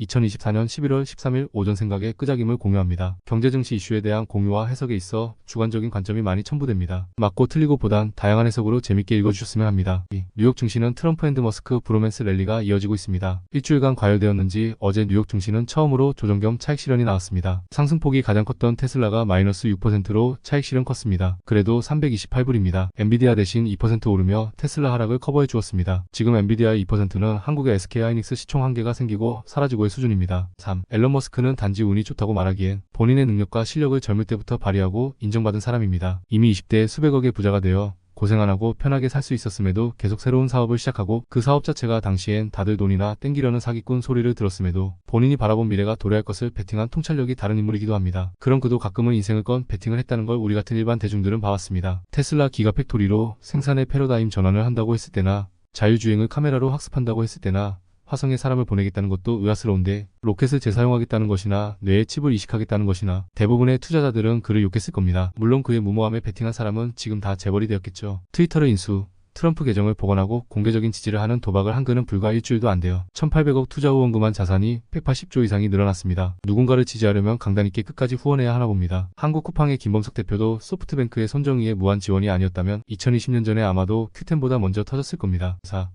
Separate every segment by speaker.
Speaker 1: 2024년 11월 13일 오전 생각의 끄적임을 공유합니다. 경제 증시 이슈에 대한 공유와 해석에 있어 주관적인 관점이 많이 첨부됩니다. 맞고 틀리고 보단 다양한 해석으로 재밌게 읽어주셨으면 합니다. 이, 뉴욕 증시는 트럼프 앤드 머스크 브로맨스 랠리가 이어지고 있습니다. 일주일간 과열되었는지 어제 뉴욕 증시는 처음으로 조정 겸 차익 실현이 나왔습니다. 상승폭이 가장 컸던 테슬라가 마이너스 6%로 차익 실현 컸습니다. 그래도 328불입니다. 엔비디아 대신 2% 오르며 테슬라 하락을 커버해 주었습니다. 지금 엔비디아의 2%는 한국의 SK하이닉스 시총 한계가 생기고 사라지고 의 수준입니다. 3. 앨런 머스크는 단지 운이 좋다고 말하기엔 본인의 능력과 실력을 젊을 때부터 발휘하고 인정받은 사람입니다. 이미 20대에 수백억의 부자가 되어 고생 안 하고 편하게 살 수 있었음에도 계속 새로운 사업을 시작하고 그 사업 자체가 당시엔 다들 돈이나 땡기려는 사기꾼 소리를 들었음에도 본인이 바라본 미래가 도래할 것을 베팅한 통찰력이 다른 인물이기도 합니다. 그런 그도 가끔은 인생을 건 베팅을 했다는 걸 우리 같은 일반 대중들은 봐왔습니다. 테슬라 기가 팩토리로 생산의 패러다임 전환을 한다고 했을 때나 자율주행을 카메라로 학습한다고 했을 때나 화성에 사람을 보내겠다는 것도 의아스러운데 로켓을 재사용하겠다는 것이나 뇌에 칩을 이식하겠다는 것이나 대부분의 투자자들은 그를 욕했을 겁니다. 물론 그의 무모함에 베팅한 사람은 지금 다 재벌이 되었겠죠. 트위터를 인수, 트럼프 계정을 복원하고 공개적인 지지를 하는 도박을 한 그는 불과 일주일도 안 돼요. 1800억 투자 후원금한 자산이 180조 이상이 늘어났습니다. 누군가를 지지하려면 강단 있게 끝까지 후원해야 하나 봅니다. 한국 쿠팡의 김범석 대표도 소프트뱅크의 손정희의 무한 지원이 아니었다면 2020년 전에 아마도 큐텐보다 먼저 터졌을 겁니다. 4.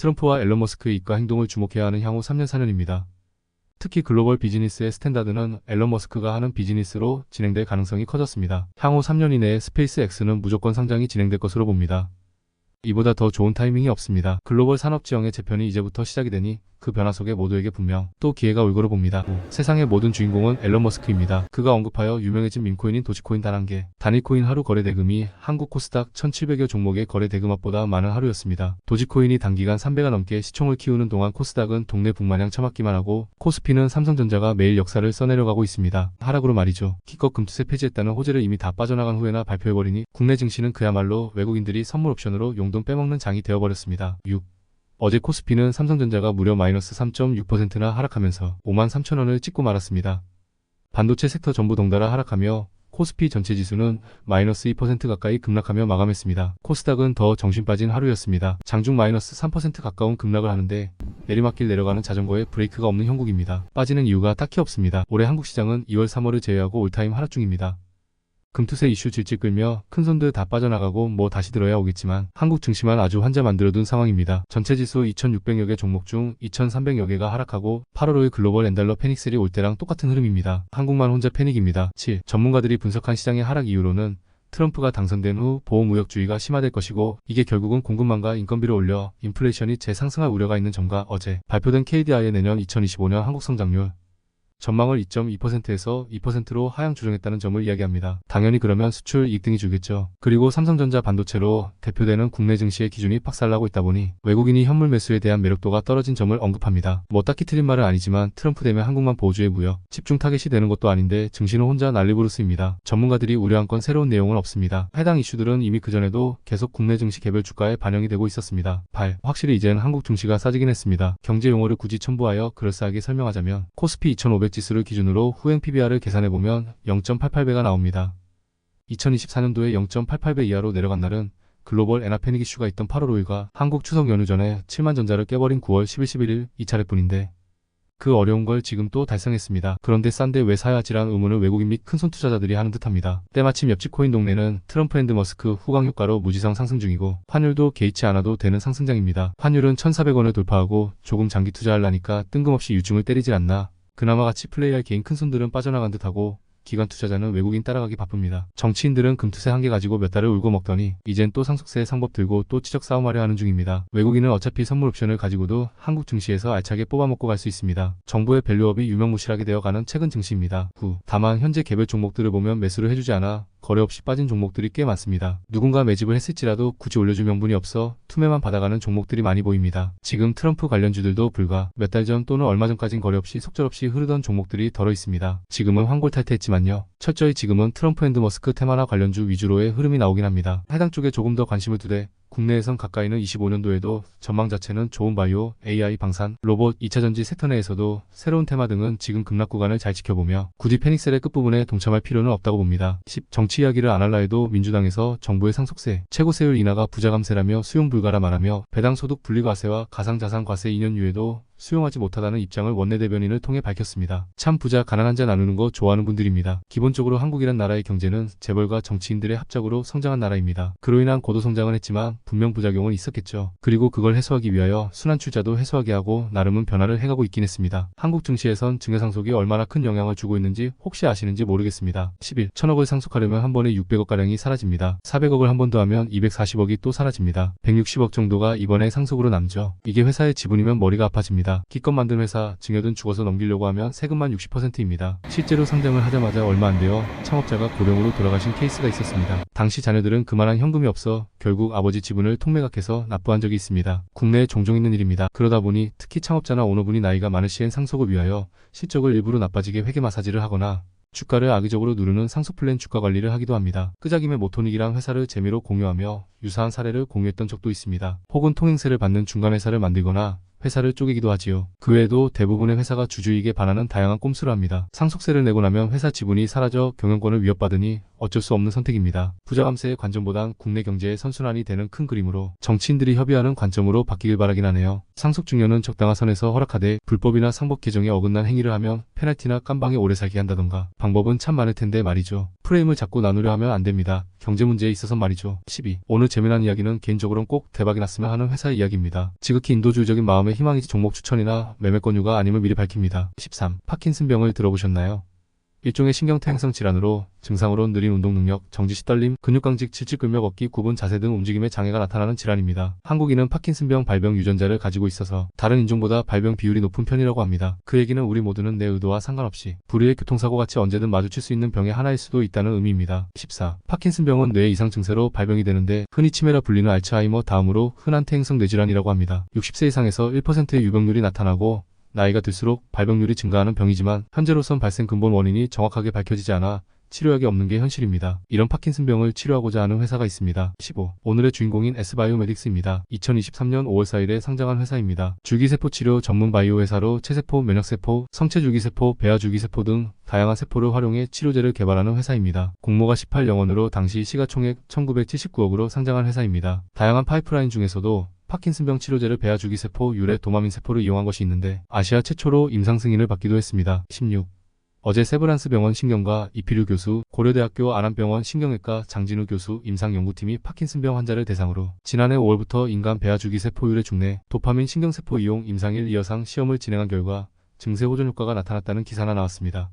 Speaker 1: 트럼프와 앨런 머스크의 입과 행동을 주목해야 하는 향후 3년 4년입니다. 특히 글로벌 비즈니스의 스탠다드는 앨런 머스크가 하는 비즈니스로 진행될 가능성이 커졌습니다. 향후 3년 이내에 스페이스 X는 무조건 상장이 진행될 것으로 봅니다. 이보다 더 좋은 타이밍이 없습니다. 글로벌 산업 지형의 재편이 이제부터 시작이 되니 그 변화 속에 모두에게 분명 또 기회가 올 거로 봅니다. 세상의 모든 주인공은 앨런 머스크입니다. 그가 언급하여 유명해진 밈코인인 도지코인 단 한 개. 단일코인 하루 거래 대금이 한국 코스닥 1700여 종목의 거래 대금합보다 많은 하루였습니다. 도지코인이 단기간 3배가 넘게 시총을 키우는 동안 코스닥은 동네 북마냥 처맞기만 하고 코스피는 삼성전자가 매일 역사를 써내려가고 있습니다. 하락으로 말이죠. 기껏 금투세 폐지했다는 호재를 이미 다 빠져나간 후에나 발표해버리니 국내 증시는 그야말로 외국인들이 선물 옵션으로 용돈 빼먹는 장이 되어버렸습니다. 6. 어제 코스피는 삼성전자가 무려 마이너스 3.6%나 하락하면서 5만 3천원을 찍고 말았습니다. 반도체 섹터 전부 덩달아 하락하며 코스피 전체 지수는 마이너스 2% 가까이 급락하며 마감했습니다. 코스닥은 더 정신 빠진 하루였습니다. 장중 마이너스 3% 가까운 급락을 하는데 내리막길 내려가는 자전거에 브레이크가 없는 형국입니다. 빠지는 이유가 딱히 없습니다. 올해 한국 시장은 2월 3월을 제외하고 올타임 하락 중입니다. 금투세 이슈 질질 끌며 큰 손들 다 빠져나가고 뭐 다시 들어야 오겠지만 한국 증시만 아주 환자 만들어둔 상황입니다. 전체 지수 2600여 개 종목 중 2300여 개가 하락하고 8월 5일 글로벌 엔달러 패닉셀이 올 때랑 똑같은 흐름입니다. 한국만 혼자 패닉입니다. 7. 전문가들이 분석한 시장의 하락 이유로는 트럼프가 당선된 후 보호무역주의가 심화될 것이고 이게 결국은 공급망과 인건비를 올려 인플레이션이 재상승할 우려가 있는 점과 어제 발표된 KDI의 내년 2025년 한국 성장률 전망을 2.2%에서 2%로 하향 조정했다는 점을 이야기합니다. 당연히 그러면 수출 이익 등이 줄겠죠. 그리고 삼성전자 반도체로 대표되는 국내 증시의 기준이 박살나고 있다 보니 외국인이 현물 매수에 대한 매력도가 떨어진 점을 언급합니다. 뭐 딱히 틀린 말은 아니지만 트럼프 되면 한국만 보조의 무역, 집중 타겟이 되는 것도 아닌데 증시는 혼자 난리부르스입니다. 전문가들이 우려한 건 새로운 내용은 없습니다. 해당 이슈들은 이미 그전에도 계속 국내 증시 개별 주가에 반영이 되고 있었습니다. 8. 확실히 이젠 한국 증시가 싸지긴 했습니다. 경제 용어를 굳이 첨부하여 그럴싸하게 설명하자면 코스피 2500 지수를 기준으로 후행 PBR을 계산해보면 0.88배가 나옵니다. 2024년도에 0.88배 이하로 내려간 날은 글로벌 엔화 패닉 이슈가 있던 8월 5일과 한국 추석 연휴 전에 7만 전자를 깨버린 9월 10일 11일 이 차례뿐인데 그 어려운 걸 지금 또 달성했습니다. 그런데 싼데 왜 사야지란 의문을 외국인 및 큰손 투자자들이 하는 듯합니다. 때마침 옆집 코인 동네는 트럼프 앤드 머스크 후광 효과로 무지성 상승 중이고 환율도 개의치 않아도 되는 상승장입니다. 환율은 1,400원을 돌파하고 조금 장기 투자하려니까 뜬금없이 유중을 때리질 않나 그나마 같이 플레이할 개인 큰손들은 빠져나간 듯하고 기관 투자자는 외국인 따라가기 바쁩니다. 정치인들은 금투세 한 개 가지고 몇 달을 울고 먹더니 이젠 또 상속세 상법 들고 또 치적 싸움하려 하는 중입니다. 외국인은 어차피 선물 옵션을 가지고도 한국 증시에서 알차게 뽑아먹고 갈 수 있습니다. 정부의 밸류업이 유명무실하게 되어가는 최근 증시입니다. 9. 다만 현재 개별 종목들을 보면 매수를 해주지 않아 거래 없이 빠진 종목들이 꽤 많습니다. 누군가 매집을 했을지라도 굳이 올려줄 명분이 없어 투매만 받아가는 종목들이 많이 보입니다. 지금 트럼프 관련주들도 불과 몇 달 전 또는 얼마 전까진 거래 없이 속절없이 흐르던 종목들이 덜어 있습니다. 지금은 환골탈퇴했지만요. 철저히 지금은 트럼프 앤드 머스크 테마나 관련주 위주로의 흐름이 나오긴 합니다. 해당 쪽에 조금 더 관심을 두되 국내에선 가까이는 25년도에도 전망 자체는 좋은 바이오, AI 방산, 로봇, 2차전지 섹터 내에서도 새로운 테마 등은 지금 급락 구간을 잘 지켜보며 굳이 페닉셀의 끝부분에 동참할 필요는 없다고 봅니다. 10. 정치 이야기를 안 할라 해도 민주당에서 정부의 상속세, 최고세율 인하가 부자감세라며 수용 불가라 말하며 배당소득 분리과세와 가상자산과세 2년 유예도 수용하지 못하다는 입장을 원내대변인을 통해 밝혔습니다. 참 부자 가난한 자 나누는 거 좋아하는 분들입니다. 기본적으로 한국이란 나라의 경제는 재벌과 정치인들의 합작으로 성장한 나라입니다. 그로 인한 고도 성장은 했지만 분명 부작용은 있었겠죠. 그리고 그걸 해소하기 위하여 순환출자도 해소하게 하고 나름은 변화를 해가고 있긴 했습니다. 한국 증시에선 증여 상속이 얼마나 큰 영향을 주고 있는지 혹시 아시는지 모르겠습니다. 10일 천억을 상속하려면 한 번에 600억가량이 사라집니다. 400억을 한 번 더 하면 240억이 또 사라집니다. 160억 정도가 이번에 상속으로 남죠. 이게 회사의 지분이면 머리가 아파집니다. 기껏 만든 회사 증여든 죽어서 넘기려고 하면 세금만 60%입니다. 실제로 상장을 하자마자 얼마 안 되어 창업자가 고령으로 돌아가신 케이스가 있었습니다. 당시 자녀들은 그만한 현금이 없어 결국 아버지 지분을 통매각해서 납부한 적이 있습니다. 국내에 종종 있는 일입니다. 그러다 보니 특히 창업자나 오너분이 나이가 많으시엔 상속을 위하여 실적을 일부러 나빠지게 회계 마사지를 하거나 주가를 악의적으로 누르는 상속 플랜 주가 관리를 하기도 합니다. 끄작임의 모토닉이랑 회사를 재미로 공유하며 유사한 사례를 공유했던 적도 있습니다. 혹은 통행세를 받는 중간 회사를 만들거나 회사를 쪼개기도 하지요. 그 외에도 대부분의 회사가 주주이익에 반하는 다양한 꼼수를 합니다. 상속세를 내고 나면 회사 지분이 사라져 경영권을 위협받으니 어쩔 수 없는 선택입니다. 부자 감세의 관점보단 국내 경제의 선순환이 되는 큰 그림으로 정치인들이 협의하는 관점으로 바뀌길 바라긴 하네요. 상속 중요는 적당한 선에서 허락하되 불법이나 상법 개정에 어긋난 행위를 하면 페널티나 깜방에 오래 살게 한다던가 방법은 참 많을 텐데 말이죠. 프레임을 자꾸 나누려 하면 안 됩니다. 경제 문제에 있어서 말이죠. 12. 오늘 재미난 이야기는 개인적으로는 꼭 대박이 났으면 하는 회사의 이야기입니다. 지극히 인도주의적인 마음의 희망이지 종목 추천이나 매매 권 유가 아님을 미리 밝힙니다. 13. 파킨슨 병을 들어보셨나요? 일종의 신경퇴 행성 질환으로 증상으로 느린 운동 능력, 정지시 떨림, 근육강직, 질질근력 얻기, 구분, 자세 등 움직임에 장애가 나타나는 질환입니다. 한국인은 파킨슨병 발병 유전자를 가지고 있어서 다른 인종보다 발병 비율이 높은 편이라고 합니다. 그 얘기는 우리 모두는 내 의도와 상관없이 불의의 교통사고 같이 언제든 마주칠 수 있는 병의 하나일 수도 있다는 의미입니다. 14. 파킨슨병은 뇌 이상 증세로 발병이 되는데 흔히 치매라 불리는 알츠하이머 다음으로 흔한 퇴행성 뇌질환이라고 합니다. 60세 이상에서 1%의 유병률이 나타나고 나이가 들수록 발병률이 증가하는 병이지만 현재로선 발생 근본 원인이 정확하게 밝혀지지 않아 치료약이 없는 게 현실입니다. 이런 파킨슨병을 치료하고자 하는 회사가 있습니다. 15. 오늘의 주인공인 S바이오메딕스입니다. 2023년 5월 4일에 상장한 회사입니다. 줄기세포 치료 전문 바이오 회사로 체세포, 면역세포, 성체줄기세포, 배아줄기세포 등 다양한 세포를 활용해 치료제를 개발하는 회사입니다. 공모가 18영원으로 당시 시가총액 1979억으로 상장한 회사입니다. 다양한 파이프라인 중에서도 파킨슨병 치료제를 배아줄기세포, 유래 도마민 세포를 이용한 것이 있는데 아시아 최초로 임상 승인을 받기도 했습니다. 16. 어제 세브란스 병원 신경과 이필유 교수, 고려대학교 안암병원 신경외과 장진우 교수 임상연구팀이 파킨슨병 환자를 대상으로 지난해 5월부터 인간 배아줄기세포 유래 중내 도파민 신경세포 이용 임상 1, 2여상 시험을 진행한 결과 증세 호전 효과가 나타났다는 기사가 나왔습니다.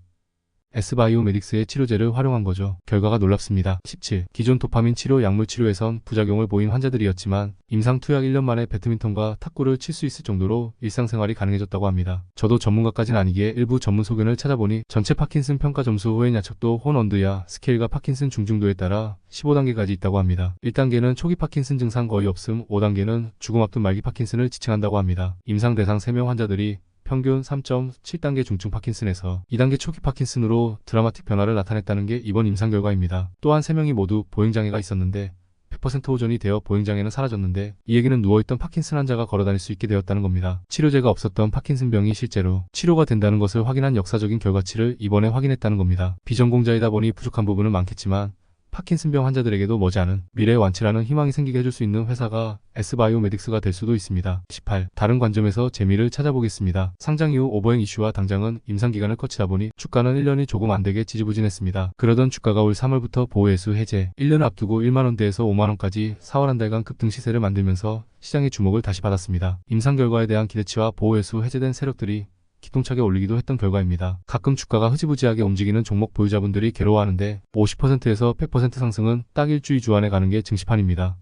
Speaker 1: S바이오메딕스의 치료제를 활용한 거죠. 결과가 놀랍습니다. 17. 기존 도파민 치료 약물 치료에선 부작용을 보인 환자들이었지만 임상 투약 1년 만에 배드민턴과 탁구를 칠 수 있을 정도로 일상생활이 가능해졌다고 합니다. 저도 전문가까지는 아니기에 일부 전문 소견을 찾아보니 전체 파킨슨 평가 점수 후엔 야척도 혼언드야 스케일과 파킨슨 중증도에 따라 15단계까지 있다고 합니다. 1단계는 초기 파킨슨 증상 거의 없음, 5단계는 죽음 앞둔 말기 파킨슨을 지칭한다고 합니다. 임상 대상 3명 환자들이 평균 3.7단계 중증 파킨슨에서 2단계 초기 파킨슨으로 드라마틱 변화를 나타냈다는 게 이번 임상 결과입니다. 또한 3명이 모두 보행장애가 있었는데 100% 호전이 되어 보행장애는 사라졌는데 이 얘기는 누워있던 파킨슨 환자가 걸어다닐 수 있게 되었다는 겁니다. 치료제가 없었던 파킨슨병이 실제로 치료가 된다는 것을 확인한 역사적인 결과치를 이번에 확인했다는 겁니다. 비전공자이다 보니 부족한 부분은 많겠지만 파킨슨병 환자들에게도 머지않은 미래의 완치라는 희망이 생기게 해줄 수 있는 회사가 S바이오메딕스가 될 수도 있습니다. 18. 다른 관점에서 재미를 찾아보겠습니다. 상장 이후 오버행 이슈와 당장은 임상기간을 거치다 보니 주가는 1년이 조금 안되게 지지부진했습니다. 그러던 주가가 올 3월부터 보호회수 해제, 1년을 앞두고 1만원대에서 5만원까지 4월 한 달간 급등 시세를 만들면서 시장의 주목을 다시 받았습니다. 임상 결과에 대한 기대치와 보호회수 해제된 세력들이 기똥차게 올리기도 했던 결과입니다. 가끔 주가가 흐지부지하게 움직이는 종목 보유자분들이 괴로워하는데 50%에서 100% 상승은 딱 일주일 주안에 가는 게 증시판입니다.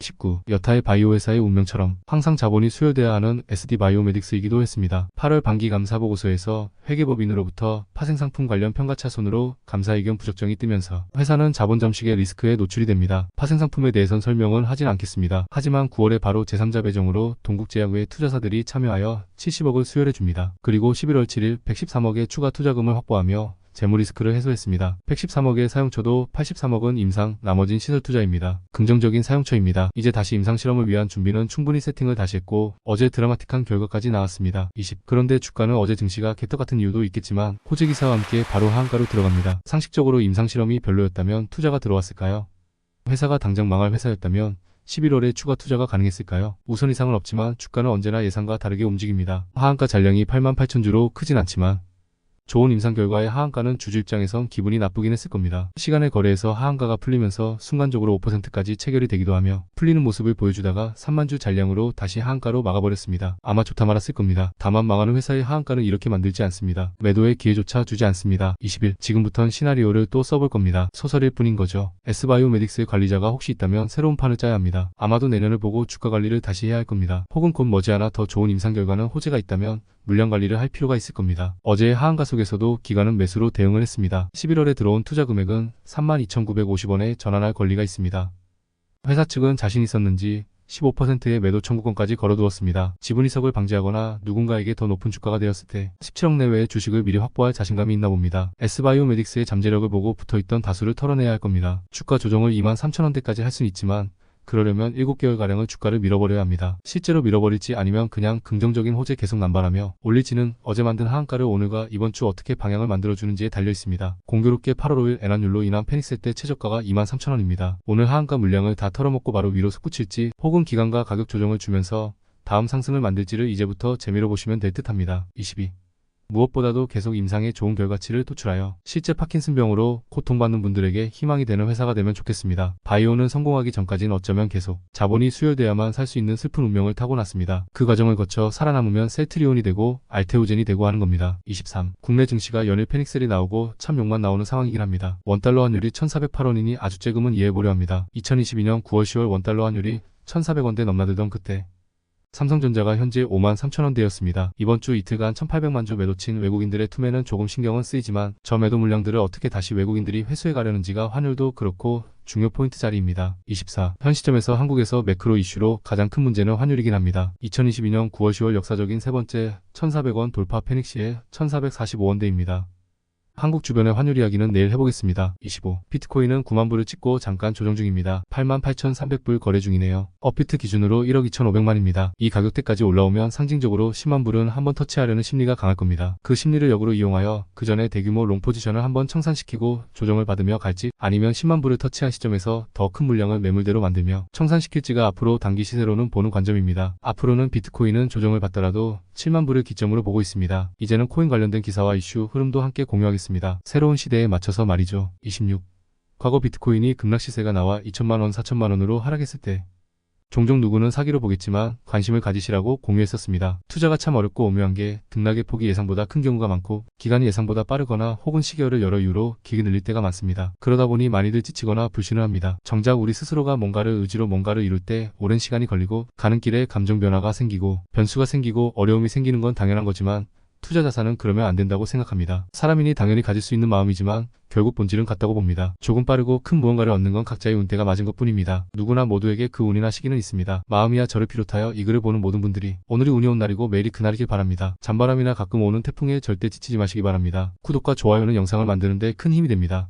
Speaker 1: 19. 여타의 바이오 회사의 운명처럼 항상 자본이 수혈돼야 하는 SD 바이오메딕스이기도 했습니다. 8월 반기 감사 보고서에서 회계법인으로부터 파생상품 관련 평가 차손으로 감사 의견 부적정이 뜨면서 회사는 자본 잠식의 리스크에 노출이 됩니다. 파생상품에 대해선 설명은 하진 않겠습니다. 하지만 9월에 바로 제3자 배정으로 동국제약의 투자사들이 참여하여 70억을 수혈해 줍니다. 그리고 11월 7일 113억의 추가 투자금을 확보하며 재무 리스크를 해소했습니다. 113억의 사용처도 83억은 임상, 나머진 시설 투자입니다. 긍정적인 사용처입니다. 이제 다시 임상 실험을 위한 준비는 충분히 세팅을 다시 했고 어제 드라마틱한 결과까지 나왔습니다. 20. 그런데 주가는 어제 증시가 개떡 같은 이유도 있겠지만 호재 기사와 함께 바로 하한가로 들어갑니다. 상식적으로 임상 실험이 별로였다면 투자가 들어왔을까요? 회사가 당장 망할 회사였다면 11월에 추가 투자가 가능했을까요? 우선 이상은 없지만 주가는 언제나 예상과 다르게 움직입니다. 하한가 잔량이 88,000주로 크진 않지만 좋은 임상 결과에 하한가는 주주 입장에선 기분이 나쁘긴 했을 겁니다. 시간의 거래에서 하한가가 풀리면서 순간적으로 5%까지 체결이 되기도 하며 풀리는 모습을 보여주다가 3만주 잔량으로 다시 하한가로 막아버렸습니다. 아마 좋다 말았을 겁니다. 다만 망하는 회사의 하한가는 이렇게 만들지 않습니다. 매도의 기회조차 주지 않습니다. 20일 지금부턴 시나리오를 또 써볼 겁니다. 소설일 뿐인 거죠. S바이오메딕스의 관리자가 혹시 있다면 새로운 판을 짜야 합니다. 아마도 내년을 보고 주가 관리를 다시 해야 할 겁니다. 혹은 곧 머지않아 더 좋은 임상 결과는 호재가 있다면 물량 관리를 할 필요가 있을 겁니다. 어제의 하한가 속에서도 기관은 매수로 대응을 했습니다. 11월에 들어온 투자 금액은 32,950원에 전환할 권리가 있습니다. 회사 측은 자신 있었는지 15%의 매도 청구권까지 걸어두었습니다. 지분 이석을 방지하거나 누군가에게 더 높은 주가가 되었을 때 17억 내외의 주식을 미리 확보할 자신감이 있나 봅니다. S바이오메딕스의 잠재력을 보고 붙어있던 다수를 털어내야 할 겁니다. 주가 조정을 2만 3천원대까지 할 수는 있지만 그러려면 7개월가량을 주가를 밀어버려야 합니다. 실제로 밀어버릴지 아니면 그냥 긍정적인 호재 계속 남발하며 올릴지는 어제 만든 하한가를 오늘과 이번 주 어떻게 방향을 만들어주는지에 달려 있습니다. 공교롭게 8월 5일 애난율로 인한 페닉스 때 최저가가 23,000원입니다. 오늘 하한가 물량을 다 털어먹고 바로 위로 솟구칠지 혹은 기간과 가격 조정을 주면서 다음 상승을 만들지를 이제부터 재미로 보시면 될 듯합니다. 22. 무엇보다도 계속 임상에 좋은 결과치를 도출하여 실제 파킨슨병으로 고통받는 분들에게 희망이 되는 회사가 되면 좋겠습니다. 바이오는 성공하기 전까진 어쩌면 계속 자본이 수혈돼야만 살 수 있는 슬픈 운명을 타고났습니다. 그 과정을 거쳐 살아남으면 셀트리온이 되고 알테오젠이 되고 하는 겁니다. 23. 국내 증시가 연일 페닉셀이 나오고 참 욕만 나오는 상황이긴 합니다. 원달러 환율이 1408원이니 아주 쬐금은 이해해보려 합니다. 2022년 9월 10월 원달러 환율이 1400원대 넘나들던 그때 삼성전자가 현재 5만 3천원대였습니다. 이번 주 이틀간 1800만 주 매도친 외국인들의 투매는 조금 신경은 쓰이지만 저 매도 물량들을 어떻게 다시 외국인들이 회수해 가려는지가 환율도 그렇고 중요 포인트 자리입니다. 24. 현 시점에서 한국에서 매크로 이슈로 가장 큰 문제는 환율이긴 합니다. 2022년 9월 10월 역사적인 세 번째 1400원 돌파 페닉시에 1445원대입니다. 한국 주변의 환율 이야기는 내일 해보겠습니다. 25. 비트코인은 9만 불을 찍고 잠깐 조정 중입니다. 88,300불 거래 중이네요. 업비트 기준으로 1억 2,500만입니다. 이 가격대까지 올라오면 상징적으로 10만 불은 한번 터치하려는 심리가 강할 겁니다. 그 심리를 역으로 이용하여 그 전에 대규모 롱 포지션을 한번 청산시키고 조정을 받으며 갈지 아니면 10만 불을 터치한 시점에서 더 큰 물량을 매물대로 만들며 청산시킬지가 앞으로 단기 시세로는 보는 관점입니다. 앞으로는 비트코인은 조정을 받더라도 7만 불을 기점으로 보고 있습니다. 이제는 코인 관련된 기사와 이슈 흐름도 함께 공유하겠습니다. 새로운 시대에 맞춰서 말이죠. 26. 과거 비트코인이 급락 시세가 나와 2천만원, 4천만원으로 하락했을 때 종종 누구는 사기로 보겠지만 관심을 가지시라고 공유했었습니다. 투자가 참 어렵고 오묘한 게 등락의 폭이 예상보다 큰 경우가 많고 기간이 예상보다 빠르거나 혹은 시계열을 여러 이유로 길게 늘릴 때가 많습니다. 그러다 보니 많이들 지치거나 불신을 합니다. 정작 우리 스스로가 뭔가를 의지로 뭔가를 이룰 때 오랜 시간이 걸리고 가는 길에 감정 변화가 생기고 변수가 생기고 어려움이 생기는 건 당연한 거지만 투자 자산은 그러면 안 된다고 생각합니다. 사람이니 당연히 가질 수 있는 마음이지만 결국 본질은 같다고 봅니다. 조금 빠르고 큰 무언가를 얻는 건 각자의 운대가 맞은 것 뿐입니다. 누구나 모두에게 그 운이나 시기는 있습니다. 마음이야 저를 비롯하여 이 글을 보는 모든 분들이 오늘이 운이 온 날이고 매일이 그날이길 바랍니다. 잔바람이나 가끔 오는 태풍에 절대 지치지 마시기 바랍니다. 구독과 좋아요는 영상을 만드는데 큰 힘이 됩니다.